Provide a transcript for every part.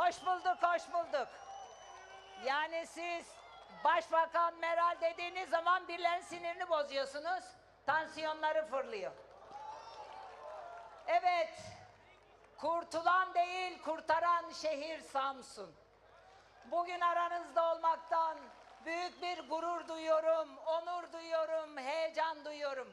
Hoş bulduk, hoş bulduk. Yani siz Başbakan Meral dediğiniz zaman birilerinin sinirini bozuyorsunuz. Tansiyonları fırlıyor. Evet, kurtulan değil kurtaran şehir Samsun. Bugün aranızda olmaktan büyük bir gurur duyuyorum, onur duyuyorum, heyecan duyuyorum.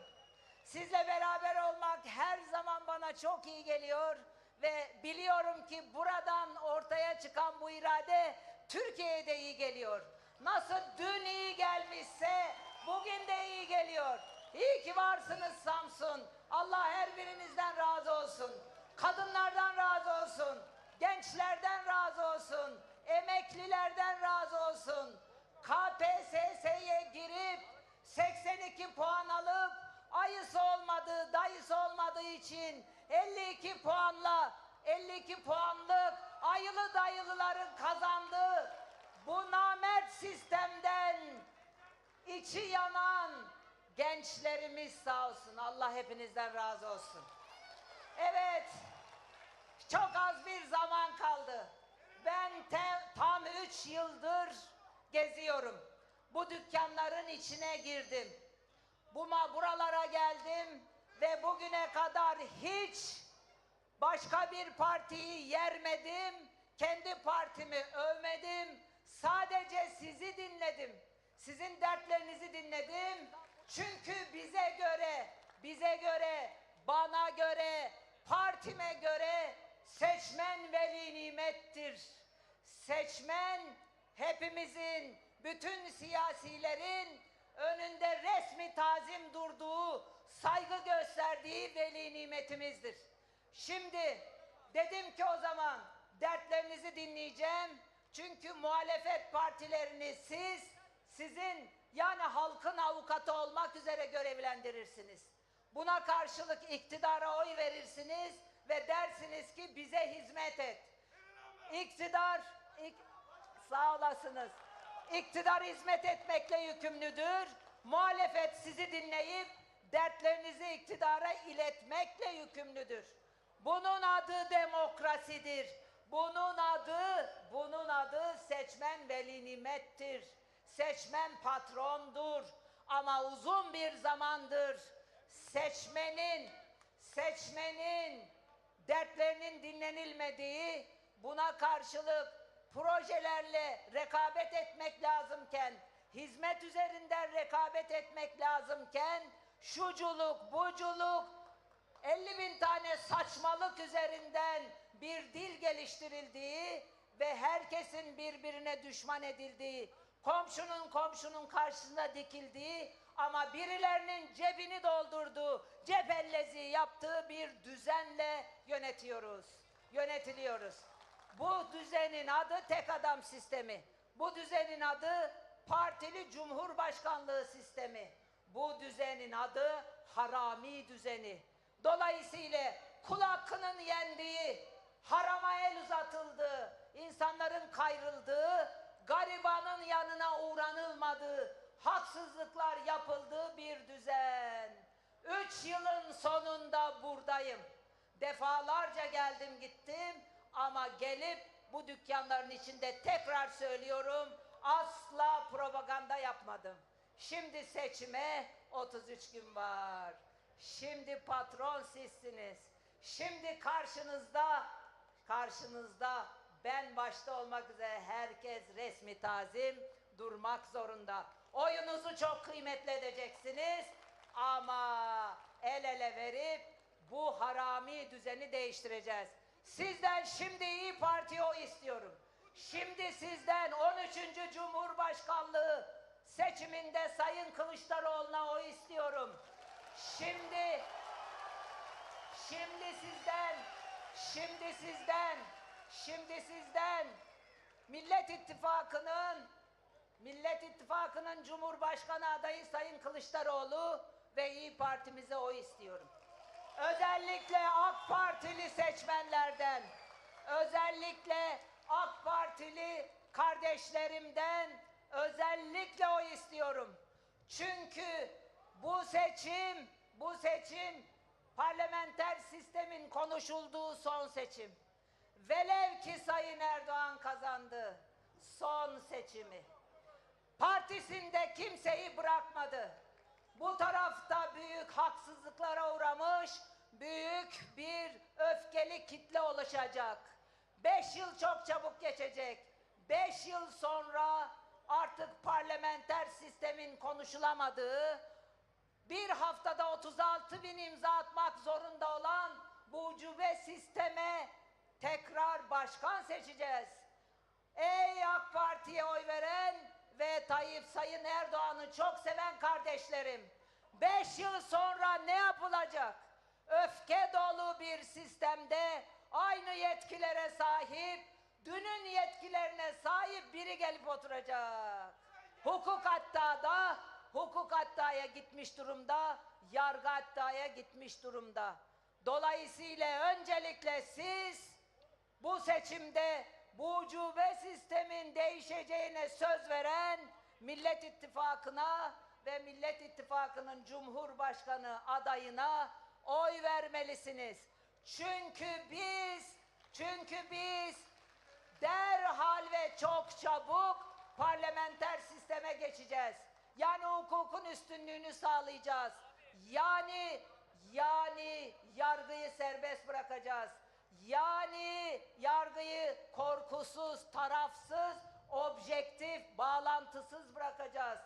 Sizle beraber olmak her zaman bana çok iyi geliyor ve biliyorum ki buradan ortaya çıkan bu irade Türkiye'ye de iyi geliyor. Nasıl dün iyi gelmişse bugün de iyi geliyor. İyi ki varsınız Samsun. Allah her birinizden razı olsun. Kadınlardan razı olsun. Gençlerden razı olsun. Emeklilerden razı olsun. KPSS'ye girip 82 puan alıp ayısı olmadığı, dayısı olmadığı için 52 puanla 52 puanlık ayılı dayılıların kazandığı bu namert sistemden içi yanan gençlerimiz sağ olsun. Allah hepinizden razı olsun. Evet, çok az bir zaman kaldı. Ben te- tam üç yıldır geziyorum. Bu dükkanların içine girdim. Bu ma- buralara geldim ve bugüne kadar hiç başka bir partiyi yermedim. Kendi partimi övmedim. Sadece sizi dinledim. Sizin dertlerinizi dinledim. Çünkü bize göre, bize göre, bana göre, partime göre seçmen veli nimettir. Seçmen hepimizin, bütün siyasilerin önünde resmi tazim durduğu, saygı gösterdiği veli nimetimizdir. Şimdi dedim ki o zaman dertlerinizi dinleyeceğim. Çünkü muhalefet partilerini siz, sizin yani halkın avukatı olmak üzere görevlendirirsiniz. Buna karşılık iktidara oy verirsiniz ve dersiniz ki bize hizmet et. İktidar, ik- sağ olasınız. İktidar hizmet etmekle yükümlüdür. Muhalefet sizi dinleyip dertlerinizi iktidara iletmekle yükümlüdür. Bunun adı demokrasidir. Bunun adı, bunun adı seçmen veli nimettir. Seçmen patrondur. Ama uzun bir zamandır seçmenin, seçmenin dertlerinin dinlenilmediği, buna karşılık projelerle rekabet etmek lazımken, hizmet üzerinden rekabet etmek lazımken, şuculuk, buculuk, 50 bin tane saçmalık üzerinden bir dil geliştirildiği ve herkesin birbirine düşman edildiği, komşunun komşunun karşısında dikildiği ama birilerinin cebini doldurduğu, cepellezi yaptığı bir düzenle yönetiyoruz, yönetiliyoruz. Bu düzenin adı tek adam sistemi. Bu düzenin adı partili cumhurbaşkanlığı sistemi. Bu düzenin adı harami düzeni. Dolayısıyla kul hakkının yendiği, harama el uzatıldığı, insanların kayrıldığı, garibanın yanına uğranılmadığı, haksızlıklar yapıldığı bir düzen. Üç yılın sonunda buradayım. Defalarca geldim gittim ama gelip bu dükkanların içinde tekrar söylüyorum asla propaganda yapmadım. Şimdi seçime 33 gün var. Şimdi patron sizsiniz. Şimdi karşınızda karşınızda ben başta olmak üzere herkes resmi tazim durmak zorunda. Oyunuzu çok kıymetli edeceksiniz ama el ele verip bu harami düzeni değiştireceğiz. Sizden şimdi İyi Parti o istiyorum. Şimdi sizden 13. Cumhurbaşkanlığı seçiminde Sayın Kılıçdaroğlu'na o istiyorum. Şimdi Şimdi sizden, şimdi sizden, şimdi sizden Millet İttifakı'nın Millet İttifakı'nın Cumhurbaşkanı adayı Sayın Kılıçdaroğlu ve İyi Parti'mize o istiyorum. Özellikle AK Partili seçmenlerden, özellikle AK Partili kardeşlerimden özellikle o istiyorum. Çünkü bu seçim, bu seçim parlamenter sistemin konuşulduğu son seçim. Velev ki Sayın Erdoğan seçimi. Partisinde kimseyi bırakmadı. Bu tarafta büyük haksızlıklara uğramış, büyük bir öfkeli kitle oluşacak. Beş yıl çok çabuk geçecek. Beş yıl sonra artık parlamenter sistemin konuşulamadığı, bir haftada 36 bin imza atmak zorunda olan bu ucube sisteme tekrar başkan seçeceğiz. Ey AK Parti'ye oy veren ve Tayyip Sayın Erdoğan'ı çok seven kardeşlerim. Beş yıl sonra ne yapılacak? Öfke dolu bir sistemde aynı yetkilere sahip, dünün yetkilerine sahip biri gelip oturacak. Hukuk hatta da hukuk hattaya gitmiş durumda, yargı hattaya gitmiş durumda. Dolayısıyla öncelikle siz bu seçimde bu ucube sistemin değişeceğine söz veren Millet İttifakı'na ve Millet İttifakı'nın Cumhurbaşkanı adayına oy vermelisiniz. Çünkü biz, çünkü biz derhal ve çok çabuk parlamenter sisteme geçeceğiz. Yani hukukun üstünlüğünü sağlayacağız. Yani yani yargıyı serbest bırakacağız. Yani yargıyı korkusuz, tarafsız, objektif, bağlantısız bırakacağız.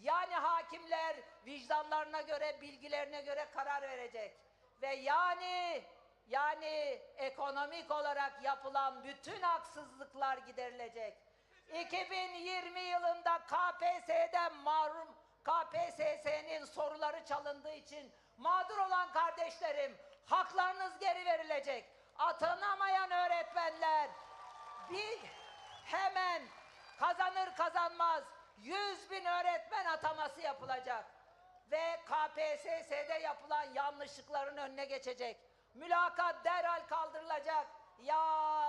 Yani hakimler vicdanlarına göre, bilgilerine göre karar verecek. Ve yani yani ekonomik olarak yapılan bütün haksızlıklar giderilecek. 2020 yılında KPSS'den mahrum KPSS'nin soruları çalındığı için mağdur olan kardeşlerim haklarınız geri verilecek. Atanamayan öğretmenler bir hemen kazanır kazanmaz 100 bin öğretmen ataması yapılacak ve KPSS'de yapılan yanlışlıkların önüne geçecek. Mülakat derhal kaldırılacak. Ya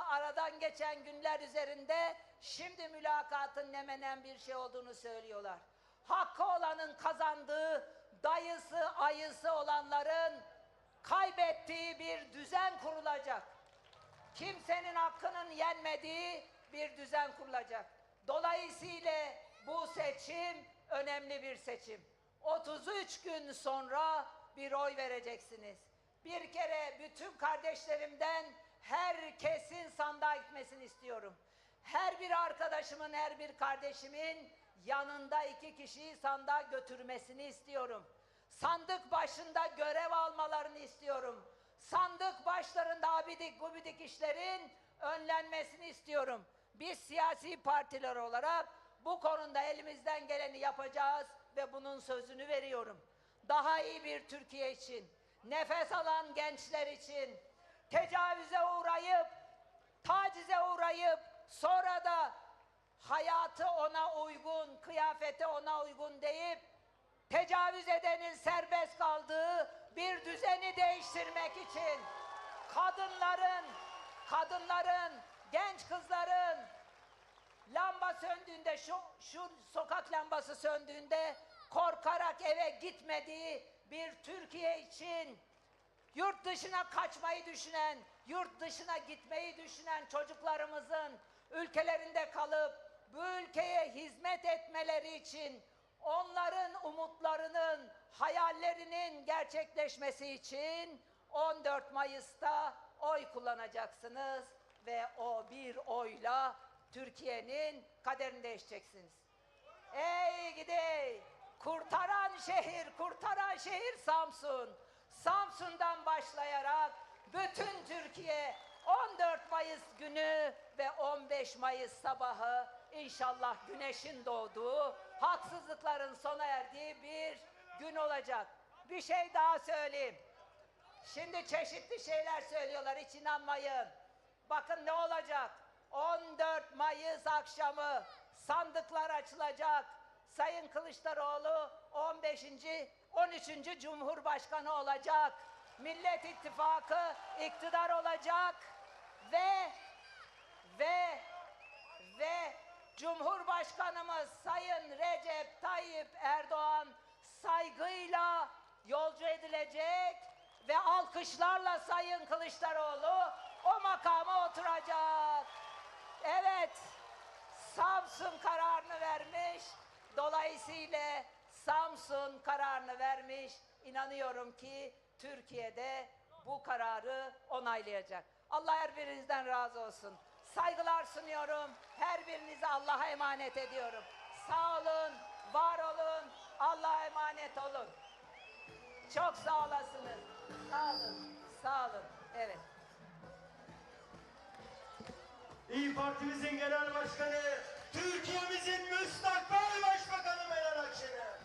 aradan geçen günler üzerinde şimdi mülakatın ne menen bir şey olduğunu söylüyorlar. Hakkı olanın kazandığı, dayısı, ayısı olanların kaybettiği bir düzen kurulacak. Kimsenin hakkının yenmediği bir düzen kurulacak. Dolayısıyla bu seçim önemli bir seçim. 33 gün sonra bir oy vereceksiniz. Bir kere bütün kardeşlerimden herkesin sandığa gitmesini istiyorum. Her bir arkadaşımın, her bir kardeşimin yanında iki kişiyi sandığa götürmesini istiyorum. Sandık başında görev almalarını istiyorum. Sandık başlarında abidik gubidik işlerin önlenmesini istiyorum. Biz siyasi partiler olarak bu konuda elimizden geleni yapacağız ve bunun sözünü veriyorum. Daha iyi bir Türkiye için, nefes alan gençler için, tecavüze uğrayıp, tacize uğrayıp, sonra da hayatı ona uygun, kıyafeti ona uygun deyip, tecavüz edenin serbest kaldığı bir düzeni değiştirmek için kadınların, kadınların, genç kızların lamba söndüğünde şu, şu sokak lambası söndüğünde korkarak eve gitmediği bir Türkiye için yurt dışına kaçmayı düşünen, yurt dışına gitmeyi düşünen çocuklarımızın ülkelerinde kalıp bu ülkeye hizmet etmeleri için onların umutlarının, hayallerinin gerçekleşmesi için 14 Mayıs'ta oy kullanacaksınız ve o bir oyla Türkiye'nin kaderini değişeceksiniz. Ey gidey! Kurtaran şehir, kurtaran şehir Samsun. Samsun'dan başlayarak bütün Türkiye 14 Mayıs günü ve 15 Mayıs sabahı inşallah güneşin doğduğu, haksızlıkların sona erdiği bir gün olacak. Bir şey daha söyleyeyim. Şimdi çeşitli şeyler söylüyorlar, hiç inanmayın. Bakın ne olacak? 14 Mayıs akşamı sandıklar açılacak. Sayın Kılıçdaroğlu 15. 13. Cumhurbaşkanı olacak. Millet İttifakı iktidar olacak ve ve ve Cumhurbaşkanımız Sayın Recep Tayyip Erdoğan saygıyla yolcu edilecek ve alkışlarla Sayın Kılıçdaroğlu o makama oturacak. Evet, Samsun kararı Dolayısıyla Samsun kararını vermiş. İnanıyorum ki Türkiye'de bu kararı onaylayacak. Allah her birinizden razı olsun. Saygılar sunuyorum. Her birinizi Allah'a emanet ediyorum. Sağ olun, var olun, Allah'a emanet olun. Çok sağ olasınız. Sağ olun, sağ olun. Evet. İyi Partimizin Genel Başkanı, Türkiye'mizin müstakbel Başbakanı Meral Akşener.